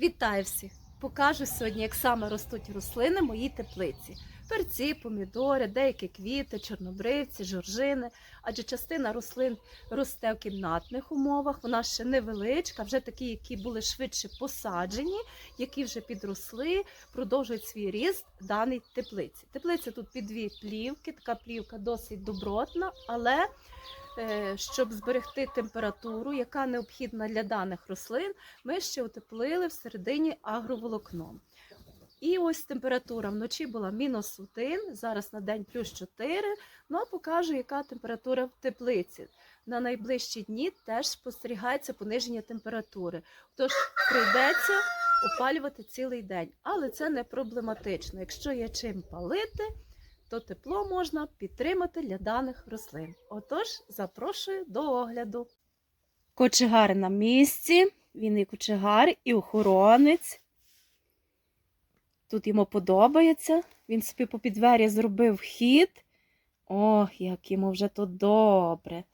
Вітаю всіх! Покажу сьогодні, як саме ростуть рослини моїй теплиці. Перці, помідори, деякі квіти, чорнобривці, жоржини. Адже частина рослин росте в кімнатних умовах. Вона ще невеличка, вже такі, які були швидше посаджені, які вже підросли, продовжують свій ріст даній теплиці. Теплиця тут під дві плівки, така плівка досить добротна, але щоб зберегти температуру, яка необхідна для даних рослин, ми ще утеплили всередині агроволокном. І ось температура вночі була мінус 1, зараз на день плюс 4. Ну а покажу, яка температура в теплиці. На найближчі дні теж спостерігається пониження температури. Тож прийдеться опалювати цілий день. Але це не проблематично. Якщо є чим палити, то тепло можна підтримати для даних рослин. Отож, запрошую до огляду. Кочегар на місці. Він і кочегар, і охоронець. Тут йому подобається. Він собі по двері зробив хід. Ох, як йому вже тут добре.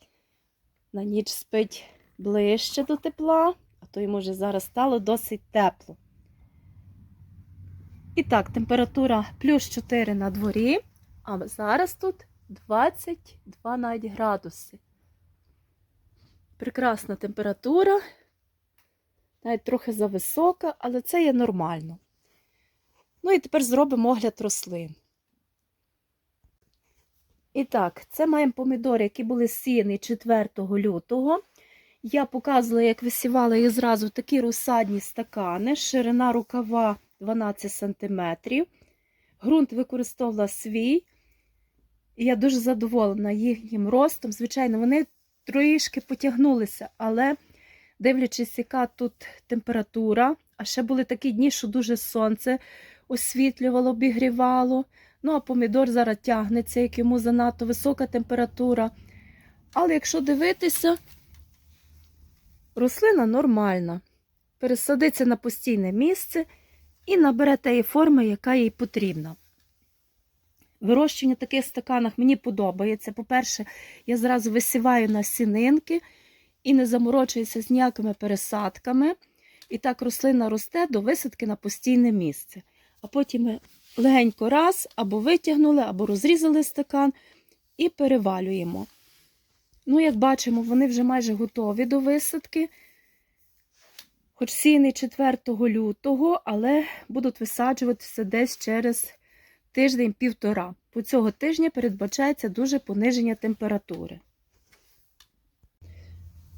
На ніч спить ближче до тепла, а то йому вже зараз стало досить тепло. І так, температура плюс 4 на дворі, а зараз тут 22 навіть градуси. Прекрасна температура, навіть трохи зависока, але це є нормально. Ну і тепер зробимо огляд рослин. І так, це маємо помідори, які були сіяні 4 лютого. Я показувала, як висівала їх зразу такі розсадні стакани, ширина рукава 12 см. Грунт використовувала свій. І я дуже задоволена їхнім ростом. Звичайно, вони трішки потягнулися, але дивлячись, яка тут температура, а ще були такі дні, що дуже сонце освітлювало, обігрівало. Ну, а помідор зараз тягнеться, як йому занадто висока температура. Але якщо дивитися, рослина нормальна. Пересадиться на постійне місце і набере тієї форми, яка їй потрібна. Вирощення в таких стаканах мені подобається. По-перше, я зразу висіваю на сінинки і не заморочуюся з ніякими пересадками. І так рослина росте до висадки на постійне місце. А потім ми легенько раз або витягнули, або розрізали стакан і перевалюємо. Ну, як бачимо, вони вже майже готові до висадки. Хоч сіяний 4 лютого, але будуть висаджуватися десь через тиждень-півтора. По цього тижня передбачається дуже пониження температури.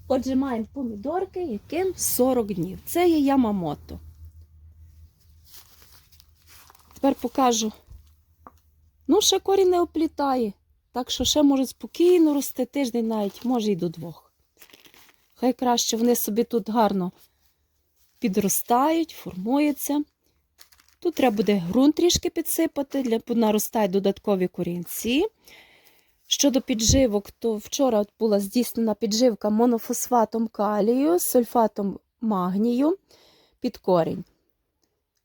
Отже, маємо помідорки, яким 40 днів. Це є ямамото. Тепер покажу. Ну, ще корінь не оплітає. Так що ще можуть спокійно рости тиждень, навіть може і до двох. Хай краще вони собі тут гарно підростають, формуються. Тут треба буде ґрунт трішки підсипати, для наростають додаткові корінці. Щодо підживок, то вчора була здійснена підживка монофосфатом калію, сульфатом магнію під корінь.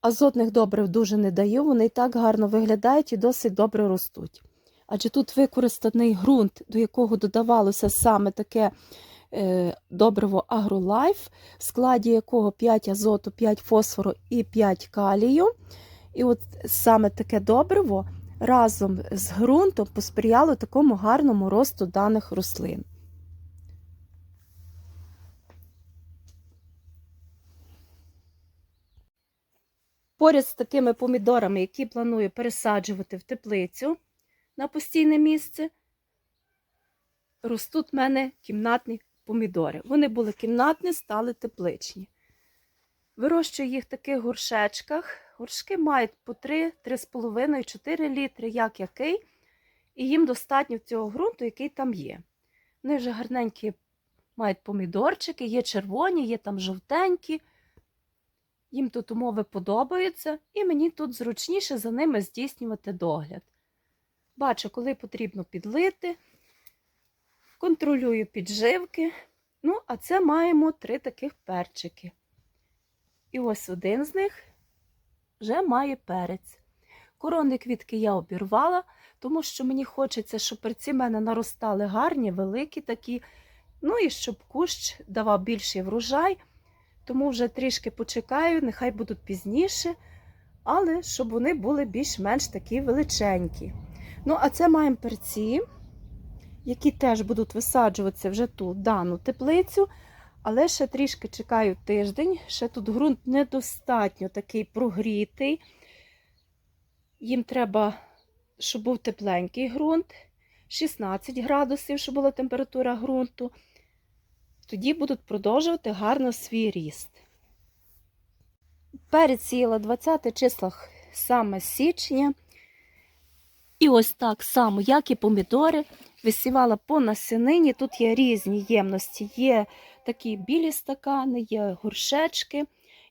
Азотних добрив дуже не даю, вони і так гарно виглядають і досить добре ростуть. Адже тут використаний ґрунт, до якого додавалося саме таке добриво AgroLife, в складі якого 5 азоту, 5 фосфору і 5 калію. І от саме таке добриво разом з ґрунтом посприяло такому гарному росту даних рослин. Поряд з такими помідорами, які планую пересаджувати в теплицю на постійне місце, ростуть в мене кімнатні помідори. Вони були кімнатні, стали тепличні. Вирощую їх в таких горшечках. Горшки мають по 3, 3,5, 4 літри, як який, і їм достатньо цього ґрунту, який там є. Вони вже гарненькі мають помідорчики, є червоні, є там жовтенькі. Їм тут умови подобаються, і мені тут зручніше за ними здійснювати догляд. Бачу, коли потрібно підлити, контролюю підживки. Ну, а це маємо три таких перчики. І ось один з них вже має перець. Коронні квітки я обірвала, тому що мені хочеться, щоб перці в мене наростали гарні, великі такі. Ну і щоб кущ давав більший врожай. тому вже трішки почекаю, нехай будуть пізніше, але щоб вони були більш-менш такі величенькі. Ну, а це маємо перці, які теж будуть висаджуватися вже тут, дану теплицю. Але ще трішки чекаю тиждень. Ще тут ґрунт недостатньо такий прогрітий. Їм треба, щоб був тепленький ґрунт, 16 градусів, щоб була температура ґрунту. Тоді будуть продовжувати гарно свій ріст. Пересіяла 20 числах саме січня. І ось так само, як і помідори, висівала по насінині. Тут є різні ємності. Є такі білі стакани, є горшечки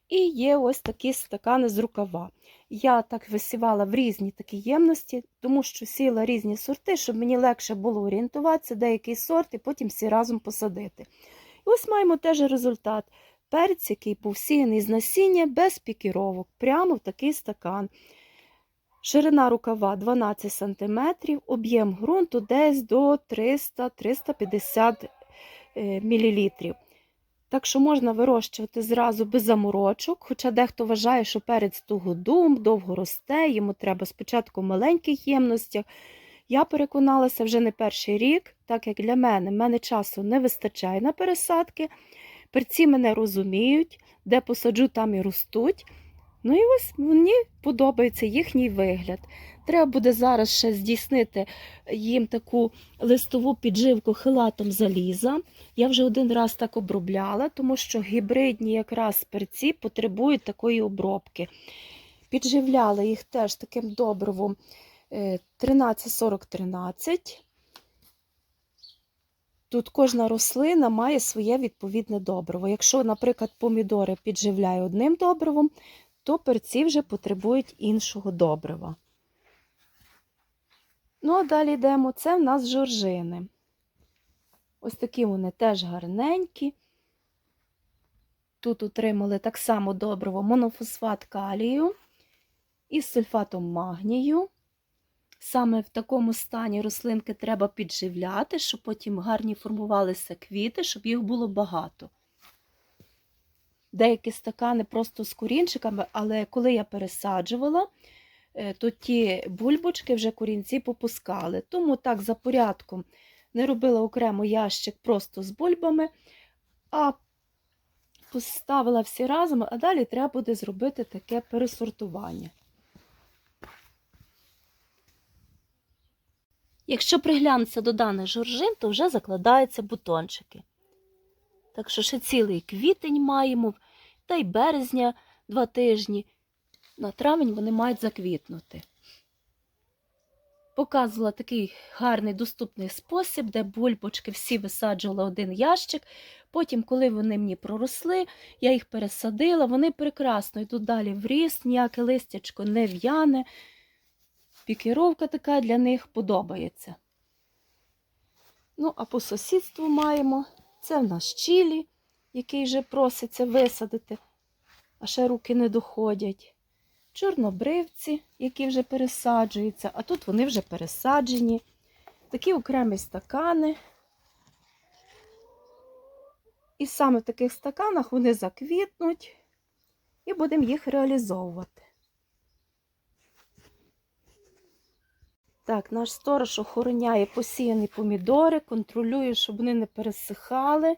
і є ось такі стакани з рукава. Я так висівала в різні такі ємності, тому що сіла різні сорти, щоб мені легше було орієнтуватися, деякий сорт, і потім всі разом посадити. І ось маємо теж результат. Перець, який був сіяний з насіння без пікіровок, прямо в такий стакан. Ширина рукава 12 см, об'єм ґрунту десь до 300-350 мл. Так що можна вирощувати зразу без заморочок, хоча дехто вважає, що перець тугодум, довго росте, йому треба спочатку в маленьких ємностях. Я переконалася вже не перший рік, так як для мене в мене часу не вистачає на пересадки. Перці мене розуміють, де посаджу, там і ростуть. Ну і ось мені подобається їхній вигляд. Треба буде зараз ще здійснити їм таку листову підживку хилатом заліза. Я вже один раз так обробляла, тому що гібридні якраз перці потребують такої обробки. Підживляла їх теж таким добривом 13-40-13. Тут кожна рослина має своє відповідне добриво. Якщо, наприклад, помідори підживляю одним добривом, то перці вже потребують іншого добрива. Ну, а далі йдемо. Це в нас жоржини. Ось такі вони теж гарненькі. Тут отримали так само добриво монофосфат калію із сульфатом магнію. Саме в такому стані рослинки треба підживляти, щоб потім гарні формувалися квіти, щоб їх було багато. Деякі стакани просто з корінчиками, але коли я пересаджувала, то ті бульбочки вже корінці попускали. Тому так за порядком не робила окремо ящик просто з бульбами, а поставила всі разом, а далі треба буде зробити таке пересортування. Якщо приглянутися до даних жоржин, то вже закладаються бутончики. Так що ще цілий квітень маємо, та й березня два тижні. На травень вони мають заквітнути. Показувала такий гарний доступний спосіб, де бульбочки всі висаджувала один ящик. Потім, коли вони мені проросли, я їх пересадила, вони прекрасно йдуть далі в ріст, ніяке листячко не в'яне. Пікіровка така для них подобається. Ну, а по сусідству маємо це в нас чілі, який вже проситься висадити, а ще руки не доходять. Чорнобривці, які вже пересаджуються, а тут вони вже пересаджені. Такі окремі стакани. І саме в таких стаканах вони заквітнуть і будемо їх реалізовувати. Так, наш сторож охороняє посіяні помідори, контролює, щоб вони не пересихали.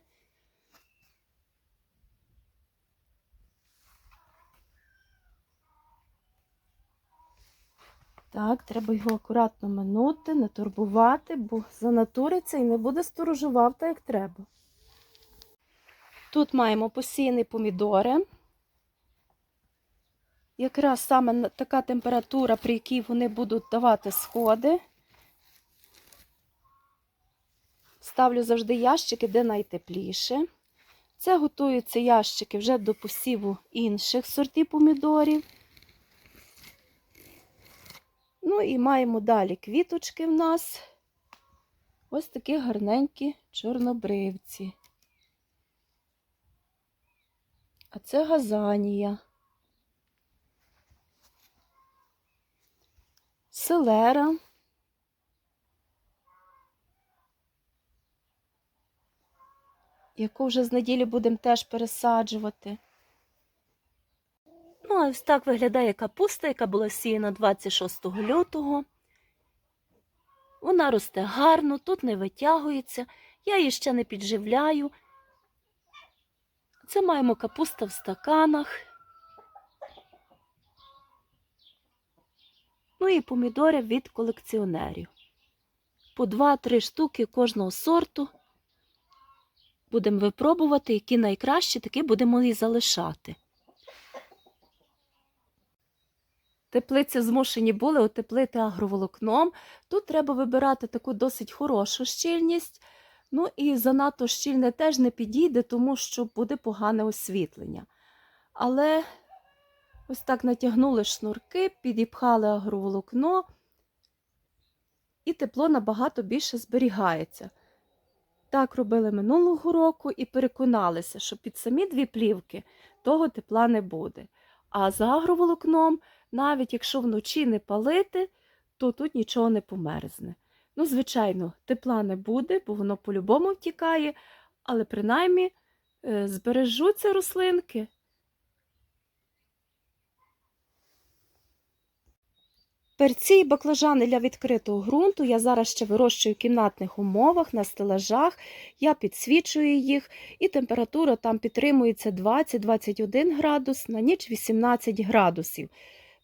Так, треба його акуратно минути, не турбувати, бо занатуриться і не буде сторожував так, як треба. Тут маємо посіяні помідори. Якраз саме така температура, при якій вони будуть давати сходи. Ставлю завжди ящики, де найтепліше. Це готуються ящики вже до посіву інших сортів помідорів. Ну і маємо далі квіточки в нас. Ось такі гарненькі чорнобривці. А це газанія. Селера. Яку вже з неділі будемо теж пересаджувати. Ну, а ось так виглядає капуста, яка була сіяна 26 лютого. Вона росте гарно, тут не витягується, я її ще не підживляю. Це маємо капуста в стаканах. Ну і помідори від колекціонерів. По 2-3 штуки кожного сорту. Будемо випробувати, які найкращі, такі будемо і залишати. Теплиці змушені були утеплити агроволокном. Тут треба вибирати таку досить хорошу щільність. Ну і занадто щільне теж не підійде, тому що буде погане освітлення. Але ось так натягнули шнурки, підіпхали агроволокно, і тепло набагато більше зберігається. Так робили минулого року і переконалися, що під самі дві плівки того тепла не буде. А за агроволокном, навіть якщо вночі не палити, то тут нічого не померзне. Ну, звичайно, тепла не буде, бо воно по-любому втікає, але принаймні е, збережуться рослинки. Перці і баклажани для відкритого ґрунту я зараз ще вирощую в кімнатних умовах на стелажах. Я підсвічую їх, і температура там підтримується 20-21 градус, на ніч 18 градусів.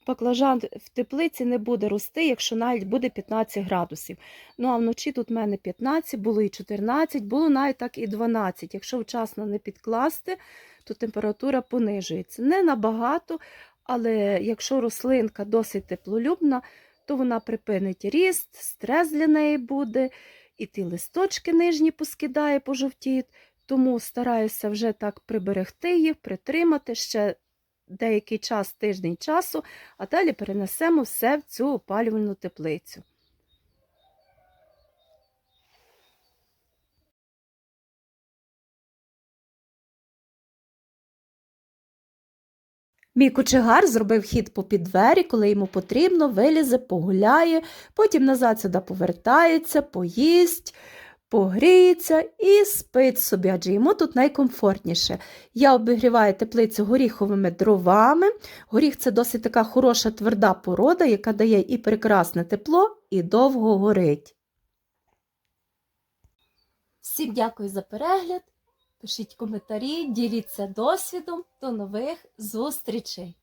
Баклажан в теплиці не буде рости, якщо навіть буде 15 градусів. Ну а вночі тут в мене 15, було і 14, було навіть так і 12. Якщо вчасно не підкласти, то температура понижується. Не набагато, але якщо рослинка досить теплолюбна, то вона припинить ріст, стрес для неї буде, і ті листочки нижні поскидає, пожовтіють. Тому стараюся вже так приберегти їх, притримати ще деякий час, тиждень часу, а далі перенесемо все в цю опалювальну теплицю. Мій кочегар зробив хід попід двері, коли йому потрібно, вилізе, погуляє, потім назад сюди повертається, поїсть, погріється і спить собі, адже йому тут найкомфортніше. Я обігріваю теплицю горіховими дровами. Горіх це досить така хороша тверда порода, яка дає і прекрасне тепло, і довго горить. Всім дякую за перегляд. Пишіть коментарі, діліться досвідом. До нових зустрічей!